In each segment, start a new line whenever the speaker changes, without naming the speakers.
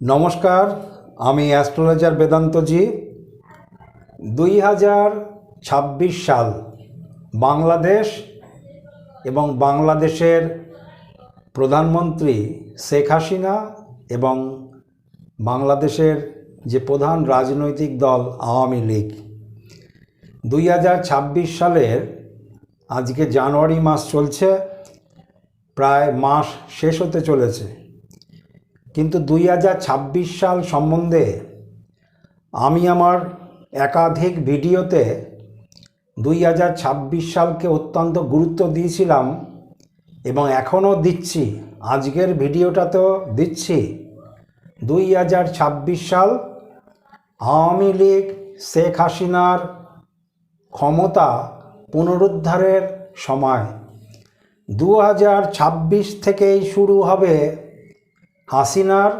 নমস্কার, আমি অ্যাস্ট্রোলজার বেদান্তজি। দুই হাজার ছাব্বিশ সাল, বাংলাদেশ এবং বাংলাদেশের প্রধানমন্ত্রী শেখ হাসিনা এবং বাংলাদেশের যে প্রধান রাজনৈতিক দল আওয়ামী লীগ। দুই হাজার ছাব্বিশ সালের আজকে জানুয়ারি মাস চলছে, প্রায় মাস শেষ হতে চলেছে। কিন্তু দুই হাজার ছাব্বিশ সাল সম্বন্ধে আমি আমার একাধিক ভিডিওতে দুই হাজার ছাব্বিশ সালকে অত্যন্ত গুরুত্ব দিয়েছিলাম এবং এখনও দিচ্ছি, আজকের ভিডিওটাতেও দিচ্ছি। দুই হাজার ছাব্বিশ সাল আওয়ামী লীগ, শেখ হাসিনার ক্ষমতা পুনরুদ্ধারের সময়। দু হাজার ছাব্বিশ থেকেই শুরু হবে হাসিনার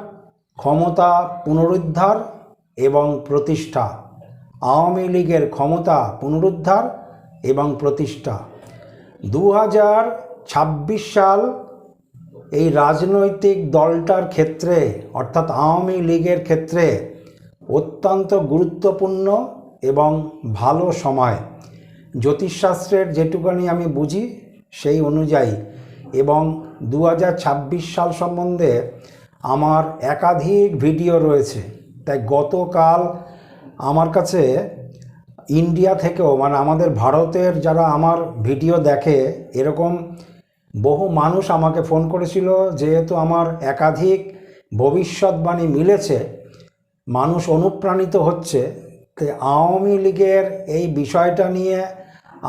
ক্ষমতা পুনরুদ্ধার এবং প্রতিষ্ঠা। আওয়ামী লীগের ক্ষমতা পুনরুদ্ধার এবং প্রতিষ্ঠা। দু হাজার ছাব্বিশ সাল এই রাজনৈতিক দলটার ক্ষেত্রে, অর্থাৎ আওয়ামী লীগের ক্ষেত্রে অত্যন্ত গুরুত্বপূর্ণ এবং ভালো সময়। জ্যোতিষশাস্ত্রের যেটুকানি আমি বুঝি সেই অনুযায়ী এবং দু হাজার ছাব্বিশ সাল সম্বন্ধে আমার একাধিক ভিডিও রয়েছে। তাই গতকাল আমার কাছে ইন্ডিয়া থেকেও মানে আমাদের ভারতের যারা আমার ভিডিও দেখে, এরকম বহু মানুষ আমাকে ফোন করেছিল, যেহেতু আমার একাধিক ভবিষ্যৎবাণী মিলেছে, মানুষ অনুপ্রাণিত হচ্ছে, তো আওয়ামী লীগের এই বিষয়টা নিয়ে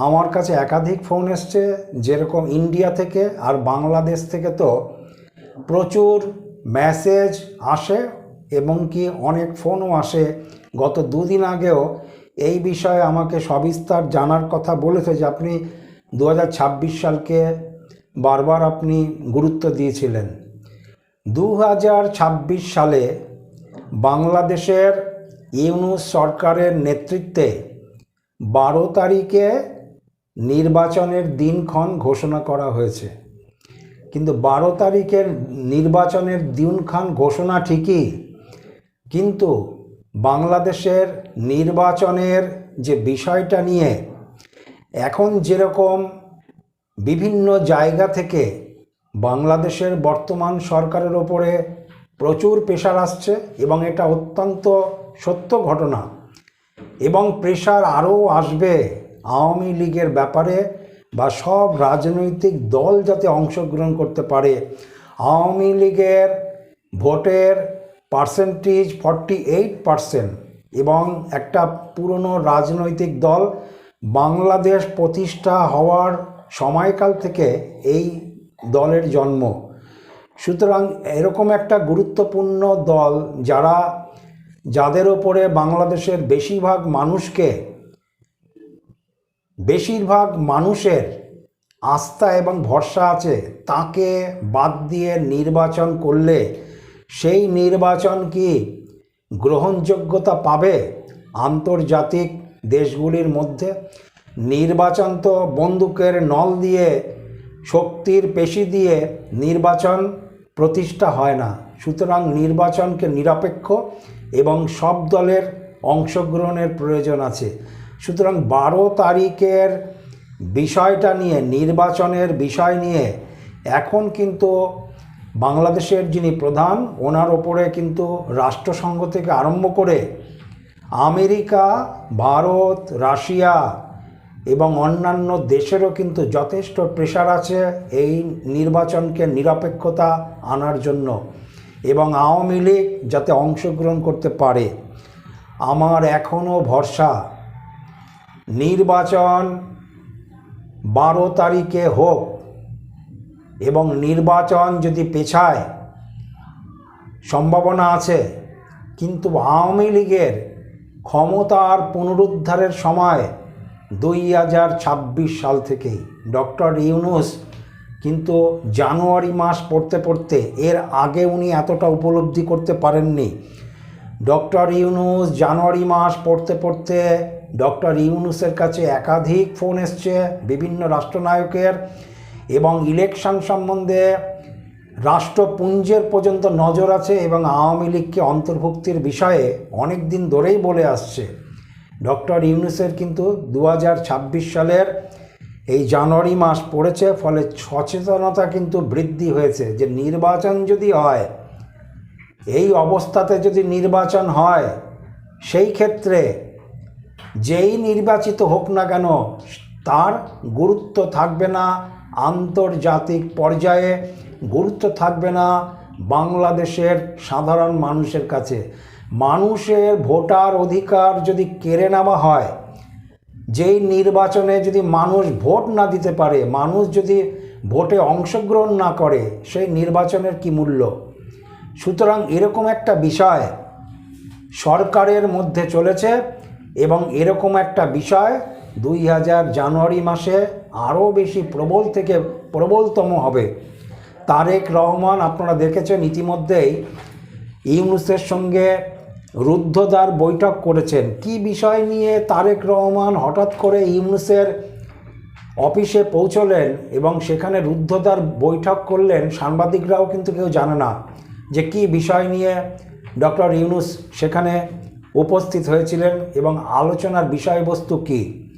আমার কাছে একাধিক ফোন এসছে, যেরকম ইন্ডিয়া থেকে আর বাংলাদেশ থেকে তো প্রচুর মেসেজ আসে এবং কি অনেক ফোনও আসে। গত দুদিন আগেও এই বিষয়ে আমাকে সবিস্তার জানার কথা বলেছে যে আপনি দু হাজার ছাব্বিশ সালকে বারবার আপনি গুরুত্ব দিয়েছিলেন। দু হাজার ছাব্বিশ সালে বাংলাদেশের ইউনুস সরকারের নেতৃত্বে বারো তারিখে নির্বাচনের দিনক্ষণ ঘোষণা করা হয়েছে। কিন্তু বারো তারিখের নির্বাচনের দিনক্ষণ ঘোষণা ঠিকই, কিন্তু বাংলাদেশের নির্বাচনের যে বিষয়টা নিয়ে এখন যেরকম বিভিন্ন জায়গা থেকে বাংলাদেশের বর্তমান সরকারের ওপরে প্রচুর প্রেশার আসছে এবং এটা অত্যন্ত সত্য ঘটনা এবং প্রেশার আরও আসবে আওয়ামী লীগের ব্যাপারে বা সব রাজনৈতিক দল যাতে অংশগ্রহণ করতে পারে, আওয়ামী লীগের ভোটের পার্সেন্টেজ ফর্টি এইট পার্সেন্ট এবং একটা পুরনো রাজনৈতিক দল বাংলাদেশ প্রতিষ্ঠা হওয়ার সময়কাল থেকে এই দলের জন্ম। সুতরাং এরকম একটা গুরুত্বপূর্ণ দল যারা, যাদের ওপরে বাংলাদেশের বেশিরভাগ মানুষকে বেশিরভাগ মানুষের আস্থা এবং ভরসা আছে তাকে বাদ দিয়ে নির্বাচন করলে সেই নির্বাচন কি গ্রহণযোগ্যতা পাবে আন্তর্জাতিক দেশগুলির মধ্যে? নির্বাচন তো বন্দুকের নল দিয়ে, শক্তির পেশি দিয়ে নির্বাচন প্রতিষ্ঠা হয় না। সুতরাং নির্বাচনকে নিরপেক্ষ এবং সব দলের অংশগ্রহণের প্রয়োজন আছে। সুতরাং বারো তারিখের বিষয়টা নিয়ে, নির্বাচনের বিষয় নিয়ে এখন কিন্তু বাংলাদেশের যিনি প্রধান, ওনার ওপরে কিন্তু রাষ্ট্রসংঘ থেকে আরম্ভ করে আমেরিকা, ভারত, রাশিয়া এবং অন্যান্য দেশেরও কিন্তু যথেষ্ট প্রেশার আছে এই নির্বাচনকে নিরপেক্ষতা আনার জন্য এবং আওয়ামী লীগ যাতে অংশগ্রহণ করতে পারে। আমার এখনও ভরসা নির্বাচন বারো তারিখে হোক এবং নির্বাচন যদি পেছায়, সম্ভাবনা আছে। কিন্তু আওয়ামী লীগের ক্ষমতার পুনরুদ্ধারের সময় দুই হাজার ছাব্বিশ সাল থেকেই, ডক্টর ইউনুস কিন্তু জানুয়ারি মাস পড়তে পড়তে এর আগে উনি এতটা উপলব্ধি করতে পারেননি। ডক্টর ইউনুস জানুয়ারি মাস পড়তে পড়তে ডক্টর ইউনুসের কাছে একাধিক ফোন এসছে বিভিন্ন রাষ্ট্রনায়কের এবং ইলেকশন সম্বন্ধে রাষ্ট্রপুঞ্জের পর্যন্ত নজর আছে এবং আওয়ামী লীগকে অন্তর্ভুক্তির বিষয়ে অনেক দিন ধরেই বলে আসছে। ডক্টর ইউনুসের কিন্তু দু হাজার ছাব্বিশ সালের এই জানুয়ারি মাস পড়েছে, ফলে সচেতনতা কিন্তু বৃদ্ধি হয়েছে যে নির্বাচন যদি হয়, এই অবস্থাতে যদি নির্বাচন হয়, সেই ক্ষেত্রে যেই নির্বাচিত হোক না কেন, তার গুরুত্ব থাকবে না আন্তর্জাতিক পর্যায়ে, গুরুত্ব থাকবে না বাংলাদেশের সাধারণ মানুষের কাছে। মানুষের ভোটার অধিকার যদি কেড়ে নেওয়া হয়, যেই নির্বাচনে যদি মানুষ ভোট না দিতে পারে, মানুষ যদি ভোটে অংশগ্রহণ না করে, সেই নির্বাচনের কি মূল্য? সুতরাং এরকম একটা বিষয় সরকারের মধ্যে চলেছে। এবং এরকম একটা বিষয় দুই হাজার জানুয়ারি মাসে আরও বেশি প্রবল থেকে প্রবলতম হবে। তারেক রহমান, আপনারা দেখেছেন ইতিমধ্যেই ইউনুসের সঙ্গে রুদ্ধদ্বার বৈঠক করেছেন। কি বিষয় নিয়ে তারেক রহমান হঠাৎ করে ইউনুসের অফিসে পৌঁছলেন এবং সেখানে রুদ্ধদ্বার বৈঠক করলেন, সাংবাদিকরাও কিন্তু কেউ জানে না যে কি বিষয় নিয়ে ডক্টর ইউনুস সেখানে উপস্থিত হয়েছিলেন এবং আলোচনার বিষয়বস্তু কী?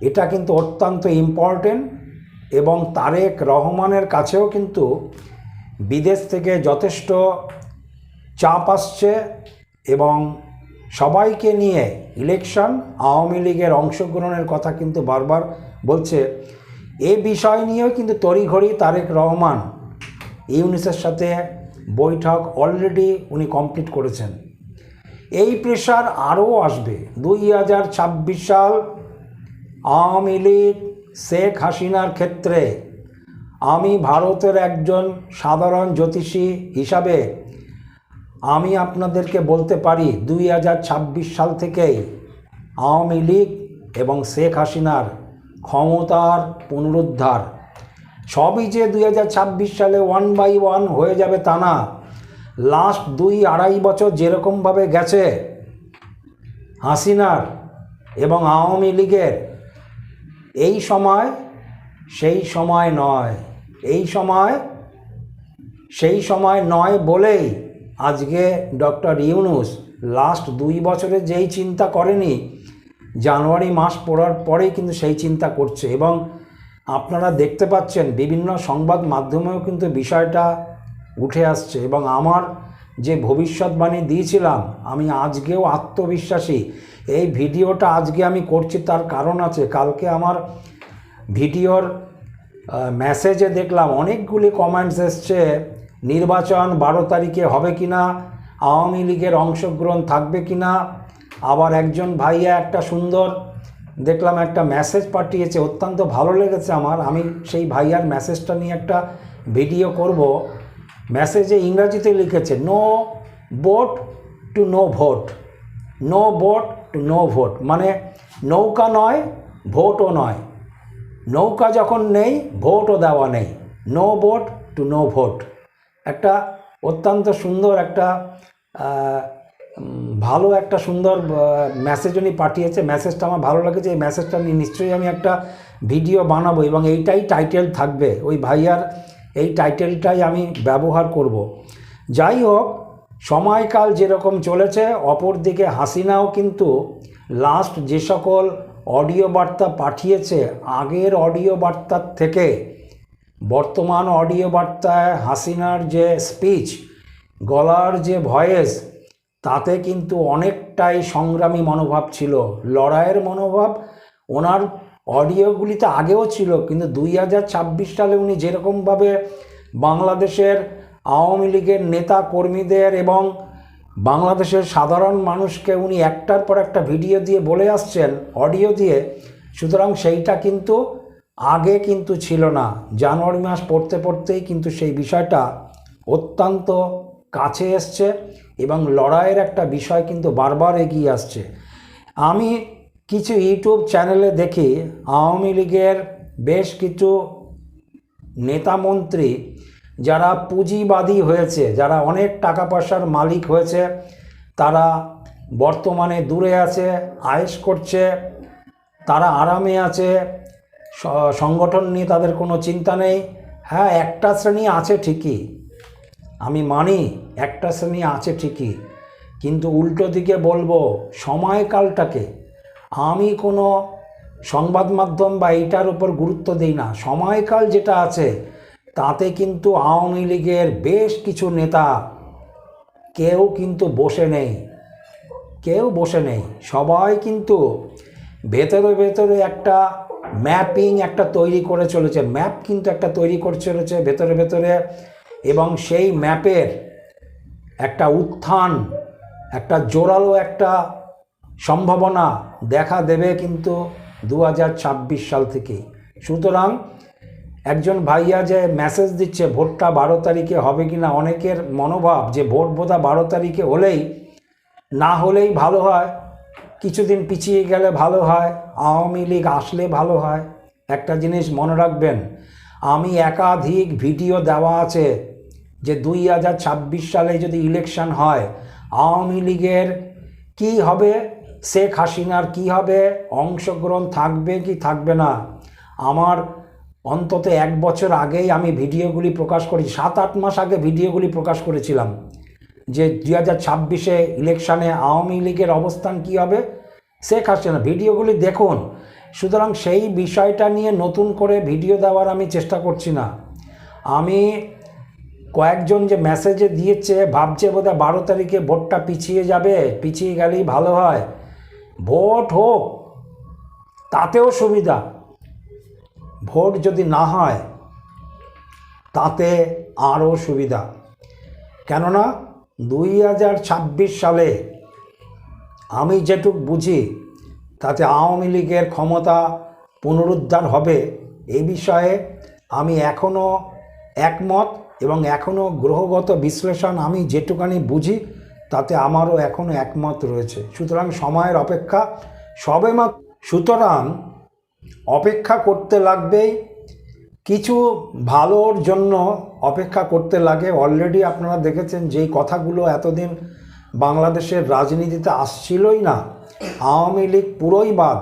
এটা কিন্তু অত্যন্ত ইম্পর্টেন্ট এবং তারেক রহমানের কাছেও কিন্তু বিদেশ থেকে যথেষ্ট চাপ আসছে এবং সবাইকে নিয়ে ইলেকশন আওয়ামী লীগের অংশগ্রহণের কথা কিন্তু বারবার বলছে। এ বিষয় নিয়েও কিন্তু তড়িঘড়ি তারেক রহমান ইউনিসের সাথে বৈঠক অলরেডি উনি কমপ্লিট করেছেন। এই প্রেশার আরও আসবে। দুই হাজার ছাব্বিশ সাল আওয়ামী লীগ শেখ হাসিনার ক্ষেত্রে আমি ভারতের একজন সাধারণ জ্যোতিষী হিসাবে আমি আপনাদেরকে বলতে পারি, দুই হাজার ছাব্বিশ সাল থেকেই আওয়ামী লীগ এবং শেখ হাসিনার ক্ষমতার পুনরুদ্ধার। সবই যে দুই হাজার ছাব্বিশ সালে ওয়ান বাই ওয়ান হয়ে যাবে তা না। লাস্ট দুই আড়াই বছর যেরকমভাবে গেছে, হাসিনার এবং আওয়ামী লীগের, এই সময় সেই সময় নয়। এই সময় সেই সময় নয় বলেই আজকে ডক্টর ইউনুস লাস্ট দুই বছরে যেই চিন্তা করেনি, জানুয়ারি মাস পড়ার পরেই কিন্তু সেই চিন্তা করছে। এবং আপনারা দেখতে পাচ্ছেন বিভিন্ন সংবাদ মাধ্যমেও কিন্তু বিষয়টা উঠে আসছে এবং আমার যে ভবিষ্যৎবাণী দিয়েছিলাম, আমি আজকেও আত্মবিশ্বাসী। এই ভিডিওটা আজকে আমি করছি, তার কারণ আছে, কালকে আমার ভিডিওর মেসেজে দেখলাম, অনেকগুলি কমেন্টস এসছে, নির্বাচন বারো তারিখে হবে কি না আওয়ামী লীগের অংশগ্রহণ থাকবে কি না আবার একজন ভাইয়া একটা সুন্দর দেখলাম একটা মেসেজ পাঠিয়েছে, অত্যন্ত ভালো লেগেছে আমার, আমি সেই ভাইয়ার মেসেজটা নিয়ে একটা ভিডিও করব। মেসেজে ইংরাজিতে লিখেছে no boat to no vote no vote to no vote মানে নৌকা নয় ভোটও নয়। নৌকা যখন নেই ভোটও দেওয়া নেই। No vote to no vote একটা অত্যন্ত সুন্দর একটা ভালো একটা সুন্দর মেসেজ উনি পাঠিয়েছে। মেসেজটা আমার ভালো লেগেছে। এই মেসেজটা নিয়ে নিশ্চয়ই আমি একটা ভিডিও বানাবো এবং এইটাই টাইটেল থাকবে। ওই ভাইয়ার এই টাইটেলটাই আমি ব্যবহার করব। যাই হোক সময়কাল যেরকম চলেছে, অপরদিকে হাসিনাও কিন্তু লাস্ট যে সকল অডিও বার্তা পাঠিয়েছে, আগের অডিও বার্তার থেকে বর্তমান অডিও বার্তায় হাসিনার যে স্পিচ গলার যে ভয়েস তাতে কিন্তু অনেকটাই সংগ্রামী মনোভাব ছিল লড়াইয়ের মনোভাব, ওনার অডিওগুলিতে আগেও ছিল, কিন্তু দুই হাজার ছাব্বিশ সালে উনি যেরকমভাবে বাংলাদেশের আওয়ামী লীগের নেতা কর্মীদের এবং বাংলাদেশের সাধারণ মানুষকে উনি একটার পর একটা ভিডিও দিয়ে বলে আসছেন, অডিও দিয়ে, সুতরাং সেইটা কিন্তু আগে কিন্তু ছিল না। জানুয়ারি মাস পড়তে পড়তেই কিন্তু সেই বিষয়টা অত্যন্ত কাছে এসছে এবং লড়াইয়ের একটা বিষয় কিন্তু বারবার এগিয়ে আসছে। আমি কিছু ইউটিউব চ্যানেলে দেখি আওয়ামী লীগের বেশ কিছু নেতামন্ত্রী যারা পুঁজিবাদী হয়েছে, যারা অনেক টাকা পয়সার মালিক হয়েছে, তারা বর্তমানে দূরে আছে, আয়েস করছে, তারা আরামে আছে সংগঠন নিয়ে তাদের কোনো চিন্তা নেই। হ্যাঁ একটা শ্রেণি আছে ঠিকই, আমি মানি একটা শ্রেণি আছে ঠিকই, কিন্তু উল্টো দিকে বলব সময়কালটাকে আমি কোনো সংবাদ মাধ্যম বা এইটার উপর গুরুত্ব দিই না। সময়কাল যেটা আছে, তাতে কিন্তু আওয়ামী লীগের বেশ কিছু নেতা কেউ কিন্তু বসে নেই। কেউ বসে নেই। সবাই কিন্তু ভেতরে ভেতরে একটা ম্যাপিং একটা তৈরি করে চলেছে। ম্যাপ কিন্তু একটা তৈরি করে চলেছে ভেতরে ভেতরে এবং সেই ম্যাপের একটা উত্থান, একটা জোরালো একটা সম্ভাবনা দেখা দেবে কিন্তু দু হাজার ছাব্বিশ সাল থেকে সুতরাং একজন ভাইয়া যে মেসেজ দিচ্ছে, ভোটটা বারো তারিখে হবে কি না? অনেকের মনোভাব যে ভোট বোধা বারো তারিখে হলেই, না হলেই ভালো হয়। কিছুদিন পিছিয়ে গেলে ভালো হয়, আওয়ামী লীগ আসলে ভালো হয়। একটা জিনিস মনে রাখবেন, আমি একাধিক ভিডিও দেওয়া আছে যে দুই হাজার ছাব্বিশ সালে যদি ইলেকশন হয়, আওয়ামী লীগের কি হবে? শেখ হাসিনার কি হবে? অংশগ্রহণ থাকবে কি থাকবে না? আমার অন্তত এক বছর আগেই আমি ভিডিওগুলি প্রকাশ করেছি সাত আট মাস আগে ভিডিওগুলি প্রকাশ করেছিলাম যে দুই হাজার ছাব্বিশে ইলেকশানে আওয়ামী লীগের অবস্থান কি হবে? শেখ হাসিনা, ভিডিওগুলি দেখুন। সুতরাং সেই বিষয়টা নিয়ে নতুন করে ভিডিও দেওয়ার আমি চেষ্টা করছি না। আমি কয়েকজন যে মেসেজে দিয়েছে, ভাবছে বোধহয় বারো তারিখে ভোটটা পিছিয়ে যাবে, পিছিয়ে গেলেই ভালো হয়। ভোট হোক, তাতেও সুবিধা। ভোট যদি না হয়, তাতে আরও সুবিধা। কেননা দুই হাজার ছাব্বিশ সালে আমি যেটুক বুঝি, তাতে আওয়ামী লীগের ক্ষমতা পুনরুদ্ধার হবে এই বিষয়ে আমি এখনও একমত এবং এখনও গ্রহগত বিশ্লেষণ আমি যেটুকানি বুঝি তাতে আমারও এখনও একমত রয়েছে। সুতরাং সময়ের অপেক্ষা সবেমাত্র সুতরাং অপেক্ষা করতে লাগবেই কিছু ভালোর জন্য অপেক্ষা করতে লাগে। অলরেডি আপনারা দেখেছেন যেই কথাগুলো এতদিন বাংলাদেশের রাজনীতিতে আসছিলই না। আওয়ামী লীগ পুরোই বাদ।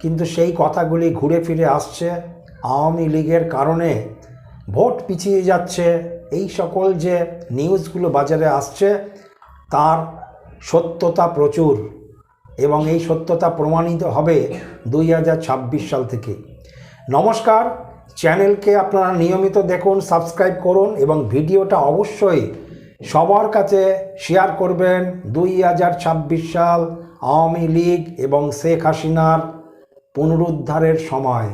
কিন্তু সেই কথাগুলি ঘুরে ফিরে আসছে। আওয়ামী লীগের কারণে ভোট পিছিয়ে যাচ্ছে। এই সকল যে নিউজগুলো বাজারে আসছে তার সত্যতা প্রচুর এবং এই সত্যতা প্রমাণিত হবে দুই হাজার ছাব্বিশ সাল থেকে। নমস্কার, চ্যানেলকে আপনারা নিয়মিত দেখুন, সাবস্ক্রাইব করুন এবং ভিডিওটা অবশ্যই সবার কাছে শেয়ার করবেন। দুই হাজার ছাব্বিশ সাল আওয়ামী লীগ এবং শেখ হাসিনার পুনরুদ্ধারের সময়।